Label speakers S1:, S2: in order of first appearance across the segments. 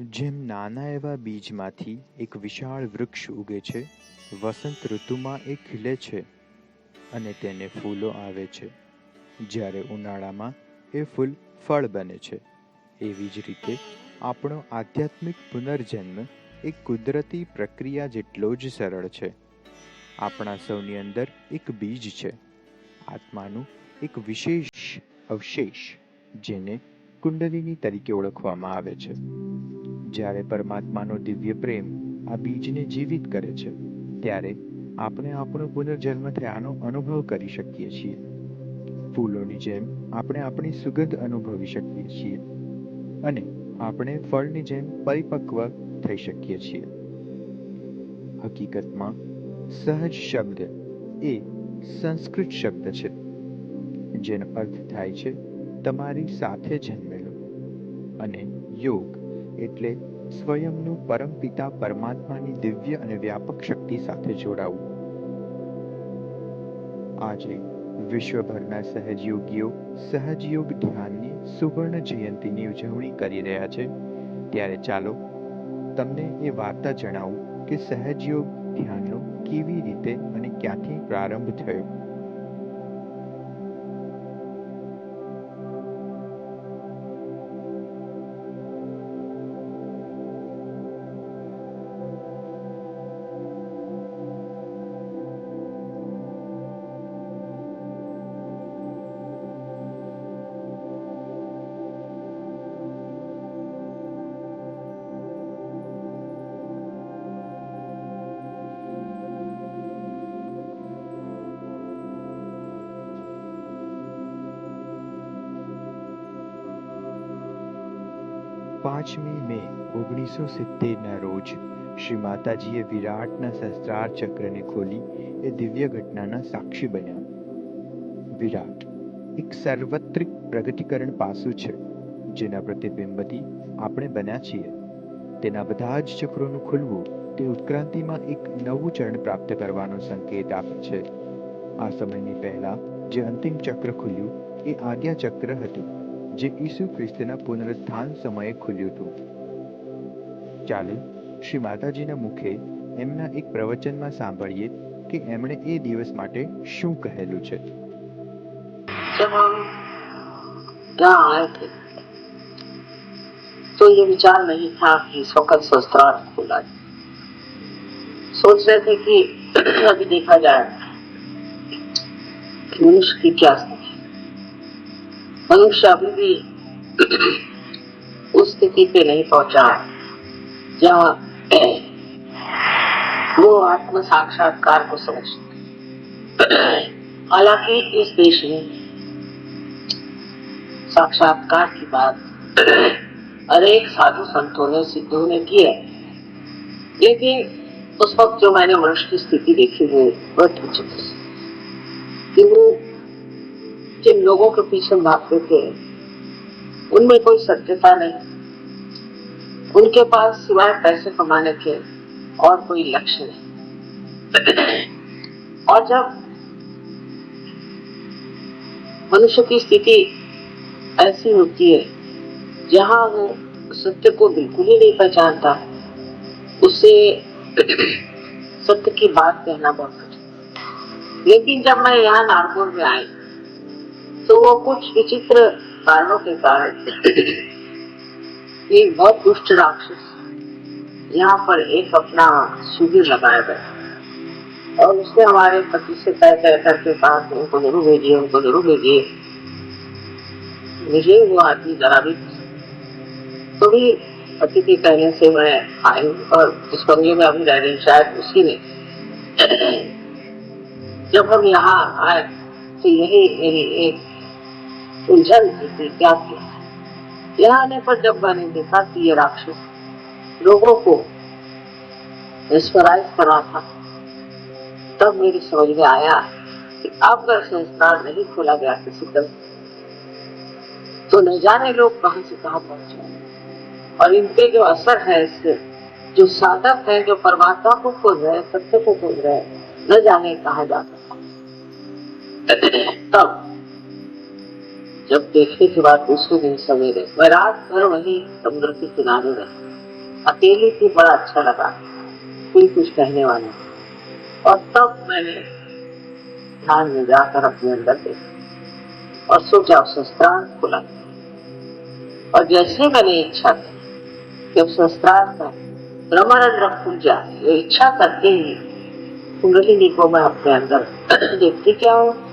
S1: જેમ નાના એવા બીજમાંથી એક વિશાળ વૃક્ષ ઉગે છે, વસંત ઋતુમાં એ ખીલે છે અને તેને ફૂલો આવે છે. જ્યારે ઉનાળામાં એ ફૂલ ફળ બને છે. એવી જ રીતે આપણો આધ્યાત્મિક પુનર્જન્મ એક કુદરતી પ્રક્રિયા જેટલો જ સરળ છે. આપણા સૌની અંદર એક બીજ છે. આત્માનું એક વિશેષ અવશેષ જેને કુંડલિની તરીકે ઓળખવામાં આવે છે. જ્યારે પરમાત્માનો દિવ્ય પ્રેમ આ બીજને જીવિત કરે છે, ત્યારે આપણે આપણો પુનર્જન્મ થયાનો અનુભવ કરી શકીએ છીએ. ફૂલોની જેમ આપણે આપણી સુગંધ અનુભવી શકીએ છીએ અને આપણે ફળની જેમ પરિપક્વ થઈ શકીએ છીએ. હકીકતમાં, સહજ શબ્દ એ સંસ્કૃત શબ્દ છે, જેનો અર્થ થાય છે, તમારી સાથે જન્મેલો. અને યોગ એટલે સ્વયંનું પરમપિતા પરમાત્માની દિવ્ય અને વ્યાપક શક્તિ સાથે જોડાવું. આજે વિશ્વભરના સહજયોગીઓ સહજયોગ ધ્યાનની સુવર્ણ જયંતિની ઉજવણી કરી રહ્યા છે. ત્યારે ચાલો તમને એ વાર્તા જણાવું કે સહજયોગ ધ્યાનનો કેવી રીતે અને ક્યાંથી પ્રારંભ થયો. પાંચમી મે, ઓગણીસો સિત્તેરના રોજ, શ્રી માતાજીએ વિરાટના સહસ્ત્રાર ચક્રને ખોલી, એ દિવ્ય ઘટનાના સાક્ષી બન્યા. વિરાટ એક સાર્વત્રિક પ્રગટીકરણ પાસું છે, જેના પ્રતિબિંબથી આપણે બન્યા છીએ. તેના બધા જ ચક્રોનું ખુલવું, તે ઉત્ક્રાંતિમાં એક નવું ચરણ પ્રાપ્ત કરવાનો સંકેત આપે છે. આ સમયની પહેલા, જે અંતિમ ચક્ર ખુલ્યું, એ આજ્ઞા ચક્ર હતું. જે ઈસુ ખ્રિસ્તના પુનરુત્થાન સમયે ખુલ્યું હતું ચાલો શ્રી માતાજીના મુખે એમના એક પ્રવચનમાં સાંભળીએ કે એમણે એ દિવસ માટે શું કહેલું છે
S2: जब हम यहाँ आए थे तो ये विचार नहीं था कि इस वक्त संस्थान खुला है सोच रहे थे कि अभी देखा जाए कि मनुष्य की क्या स्थिति है। मनुष्य अभी भी उस स्थिति पे नहीं पहुँचा जहाँ वो आत्म साक्षात्कार को समझ हालाँकि इस देश में साक्षात्कार की बात अनेक साधु संतों ने, सिद्धों ने की है। लेकिन उस वक्त जो मैंने मनुष्य की स्थिति देखी वो बहुत विचित्र कि वो जिन लोगों के पीछे भागते थे उनमें कोई सत्यता नहीं। उनके पास सिवाय पैसे कमाने के और कोई लक्ष्य नहीं। और जब मनुष्य की स्थिति ऐसी होती है, जहाँ वो सत्य को बिल्कुल ही नहीं पहचानता, उसे सत्य की बात कहना बहुत कठिन। लेकिन जब मैं यहाँ नागपुर में आई तो वो कुछ विचित्र कारणों के कारण एक बहुत दुष्ट राक्षस यहाँ पर एक अपना शिविर लगाया गया। और उसने हमारे पति से तय तय करके कहा कि उनको ज़रूर भेजिए, उनको ज़रूर भेजिए। मुझे वो आदमी जरा भी तो भी पति के कहने से मैं आई और जिस बंगले में अभी रह रही, शायद उसी ने। जब हम यहाँ आए तो यही एक उलझन थी कि क्या किया यहाँ आने पर जब मैंने देखा कि ये राक्षस लोगों को mesmerize कर रहा था, तब मेरी समझ में आया कि अब अगर संस्कार नहीं खोला गया किसी तरह तो न जाने लोग कहाँ से कहाँ पहुँचे और इन पे जो असर है इससे जो साधक है, जो परमात्मा को खोज रहे हैं, सत्य को खोज रहे हैं, न जाने कहा जा सकता तब जब देखने के बाद दूसरे दिन सवेरे मैं रात भर वही समुद्र के किनारे रहा। अकेले थी बड़ा अच्छा लगा। कोई कुछ कहने वाला और तब मैंने ध्यान में जाकर अपने अंदर देखा और सोचा संस्कार खुला। और जैसे मैंने इच्छा की कि उस संस्कार का ब्रह्मानंद फूल जाए इच्छा करते ही कुंडलिनी को मैं अपने अंदर देखती क्या हूँ?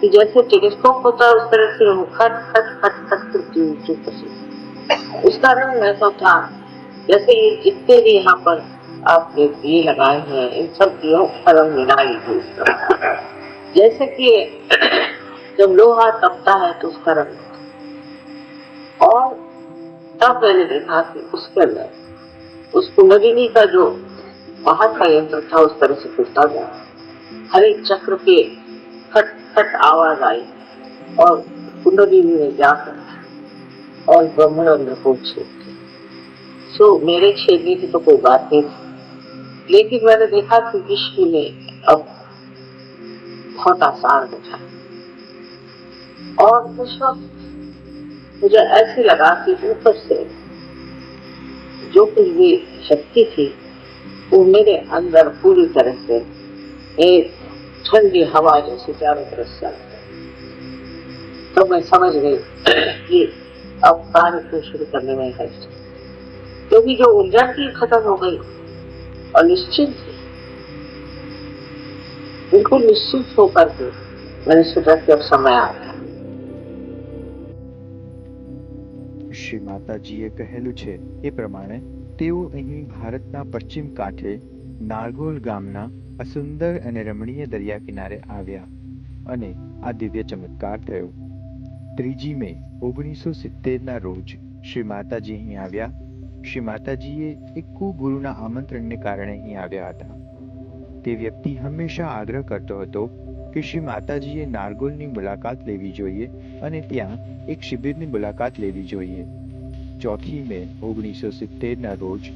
S2: कि जैसे टेलीस्कोप होता है उस तरह से वो खट खट खट खट करती ऊँची पसी उसका रंग ऐसा था जैसे आपने दिए लगाए हैं इन सब दियों का रंग मिला इस तरह। जैसे कि जब लोहा तपता है तो उसका रंग। और तब मैंने देखा कि उसके अंदर उस कुंडलिनी का जो बाहर का यंत्र था उस तरह से खुलता गया हर एक चक्र के खट खट आवाज़ आई और कुंडलिनी ने जाकर और ब्रह्मानंद को छेद सो मेरे छेदने की तो कोई बात नहीं थी, लेकिन मैंने देखा कि विश्व ने अब बहुत आसान देखा और उस वक्त मुझे ऐसे लगा कि ऊपर से जो कुछ भी शक्ति थी, वो मेरे अंदर पूरी तरह से एक ठंडी हवा जैसे चारों तरफ से आ गई। तो मैं समझ गई कि अब कार्य को शुरू करने में है क्योंकि जो ऊर्जा थी खत्म हो गई और निश्चित थी। बिल्कुल निश्चित होकर के मैंने सोचा कि अब समय आ गया
S1: શ્રી માતાજીએ કહેલું છે એ પ્રમાણે તેઓ અહીં ભારતના પશ્ચિમ કાંઠે નારગોલ ગામના આ સુંદર અને રમણીય દરિયા કિનારે આવ્યા અને આ દિવ્ય ચમત્કાર થયો. ત્રીજી મે, ઓગણીસો સિત્તેરના રોજ શ્રી માતાજી અહીં આવ્યા. શ્રી માતાજીએ એક કુગુરુના આમંત્રણને કારણે અહીં આવ્યા હતા. તે વ્યક્તિ હંમેશા આગ્રહ કરતો હતો કે શ્રી માતાજીએ નારગોલની મુલાકાત લેવી જોઈએ અને ત્યાં એક શિબિરની મુલાકાત લેવી જોઈએ. ચોથી મે, ઓગણીસો સિત્તેરના રોજ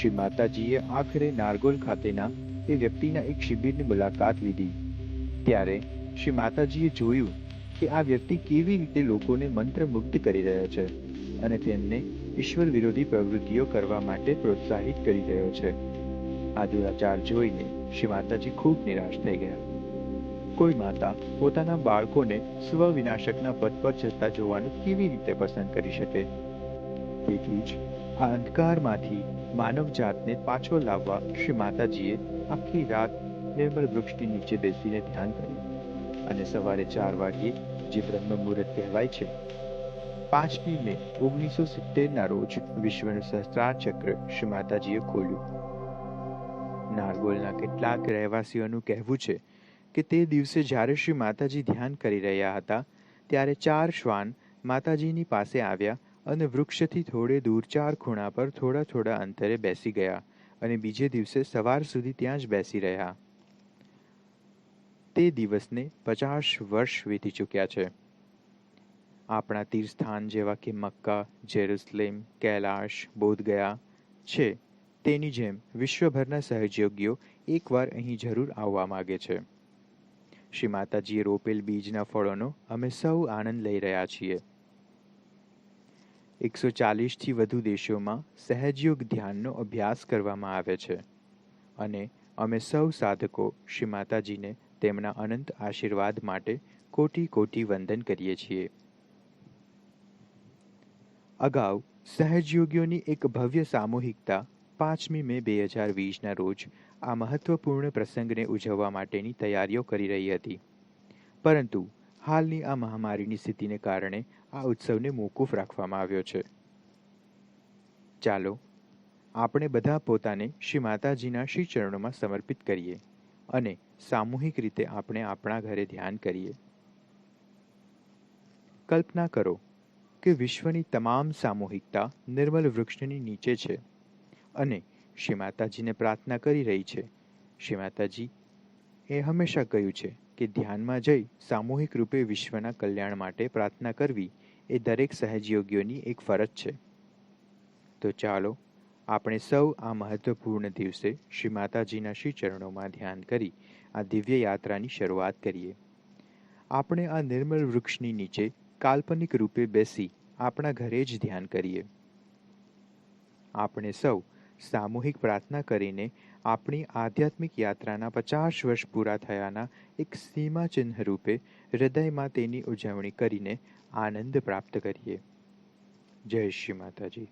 S1: શ્રી માતાજીએ આખરે નારગોલ ખાતેના એ વ્યક્તિના એક શિબિરની મુલાકાત લીધી. ત્યારે શ્રી માતાજીએ જોયું કે આ વ્યક્તિ કેવી રીતે લોકોને મંત્રમુગ્ધ કરી રહ્યો છે અને તેમને ઈશ્વર વિરોધી પ્રવૃત્તિઓ કરવા માટે પ્રોત્સાહિત કરી રહ્યો છે. આ દુરાચાર જોઈને શ્રી માતાજી ખૂબ નિરાશ થઈ ગયા. કોઈ માતા પોતાના બાળકોને સ્વ વિનાશકના પદ પર જતા જોવાનું કેવી રીતે પસંદ કરી શકે? તેથી જ આ અંધકારમાંથી માનવ જાતને પાછો લાવવા શ્રી માતાજીએ આખી રાત નિર્મળ વૃક્ષની નીચે બેસીને ધ્યાન કર્યું અને સવારે ચાર વાગ્યે જે બ્રહ્મ મુહૂર્ત કહેવાય છે, પાંચમી મે ઓગણીસો સિત્તેરના રોજ વિશ્વનું સહસ્ત્રાર ચક્ર શ્રી માતાજીએ ખોલ્યું. નારગોલના કેટલાક રહેવાસીઓનું કહેવું છે કે તે દિવસે જ્યારે શ્રી માતાજી ધ્યાન કરી રહ્યા હતા, ત્યારે ચાર શ્વાન માતાજીની પાસે આવ્યા અને વૃક્ષથી થોડે દૂર ચાર ખૂણા પર થોડા થોડા અંતરે બેસી ગયા અને બીજે દિવસે સવાર સુધી ત્યાં જ બેસી રહ્યા. તે દિવસને પચાસ વર્ષ વીતી ચૂક્યા છે. આપણા તીર્થસ્થાન જેવા કે મક્કા, જેરુસલેમ, કૈલાશ, બોધગયા છે તેની જેમ વિશ્વભરના સહયોગીઓ એકવાર અહીં જરૂર આવવા માગે છે. શ્રી માતાજીએ રોપેલ બીજના ફળોનો અમે સૌ આનંદ લઈ રહ્યા છીએ. એકસો ચાલીસથી વધુ દેશોમાં સહજયોગ ધ્યાનનો અભ્યાસ કરવામાં આવે છે. અને અમે સૌ સાધકો શ્રી માતાજીને તેમના અનંત આશીર્વાદ માટે કોટી કોટી વંદન કરીએ છીએ. અગાઉ સહજયોગીઓની એક ભવ્ય સામૂહિકતા પાંચમી મે બે હજાર વીસના રોજ આ મહત્વપૂર્ણ પ્રસંગને ઉજવવા માટેની તૈયારીઓ કરી રહી હતી. પરંતુ હાલની આ મહામારીની સ્થિતિને કારણે આ ઉત્સવને મોકૂફ રાખવામાં આવ્યો છે. ચાલો, આપણે બધા પોતાને શ્રી માતાજીના શ્રી ચરણોમાં સમર્પિત કરીએ અને સામૂહિક રીતે આપણે આપણા ઘરે ધ્યાન કરીએ. કલ્પના કરો કે વિશ્વની તમામ સામૂહિકતા નિર્મલ વૃક્ષની નીચે છે અને શ્રી માતાજીને પ્રાર્થના કરી રહી છે. શ્રી માતાજી, એ હંમેશા કહ્યું છે કે ધ્યાનમાં જઈ સામૂહિક રૂપે વિશ્વના કલ્યાણ માટે પ્રાર્થના કરવી એ દરેક સહજયોગીઓની એક ફરજ છે. તો ચાલો આપણે સૌ આ મહત્વપૂર્ણ દિવસે શ્રી માતાજીના શ્રી ચરણોમાં ધ્યાન કરી આ દિવ્ય યાત્રાની શરૂઆત કરીએ. આપણે આ નિર્મળ વૃક્ષની નીચે કાલ્પનિક રૂપે બેસી આપણા ઘરે જ ધ્યાન કરીએ. આપણે સૌ સામૂહિક પ્રાર્થના કરીને આપણી આધ્યાત્મિક યાત્રાના પચાસ વર્ષ પૂરા થયાના એક સીમાચિહ્ન રૂપે હૃદયમાં તેની ઉજવણી કરીને આનંદ પ્રાપ્ત કરીએ. જય શ્રી માતાજી.